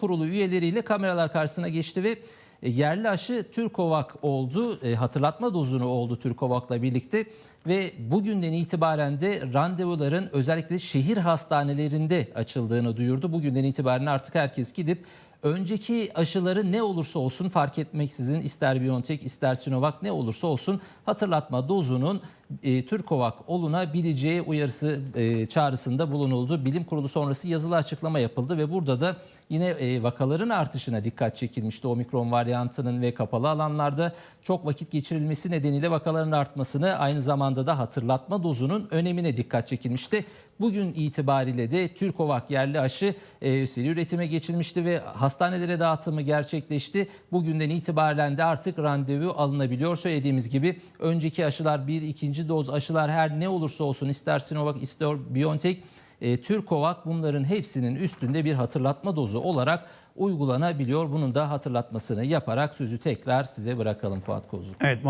kurulu üyeleriyle kameralar karşısına geçti ve e, yerli aşı Türkovak oldu. E, hatırlatma dozunu oldu Türkovak'la birlikte ve bugünden itibaren de randevuların özellikle şehir hastanelerinde açıldığını duyurdu. Bugünden itibaren artık herkes gidip önceki aşıları ne olursa olsun fark etmeksizin ister Biontech ister Sinovac ne olursa olsun hatırlatma dozunun e, Türkovak olunabileceği uyarısı e, çağrısında bulunuldu. Bilim kurulu sonrası yazılı açıklama yapıldı ve burada da yine e, vakaların artışına dikkat çekilmişti. Omikron varyantının ve kapalı alanlarda çok vakit geçirilmesi nedeniyle vakaların artmasını aynı zamanda da hatırlatma dozunun önemine dikkat çekilmişti. Bugün itibariyle de Türkovak yerli aşı e, seri üretime geçilmişti ve hastanelere dağıtımı gerçekleşti. Bugünden itibaren de artık randevu alınabiliyor. Söylediğimiz gibi önceki aşılar bir ikinci doz aşılar her ne olursa olsun ister Sinovac ister Biontech e, Türkovak bunların hepsinin üstünde bir hatırlatma dozu olarak uygulanabiliyor. Bunun da hatırlatmasını yaparak sözü tekrar size bırakalım Fuat Kozlu. Evet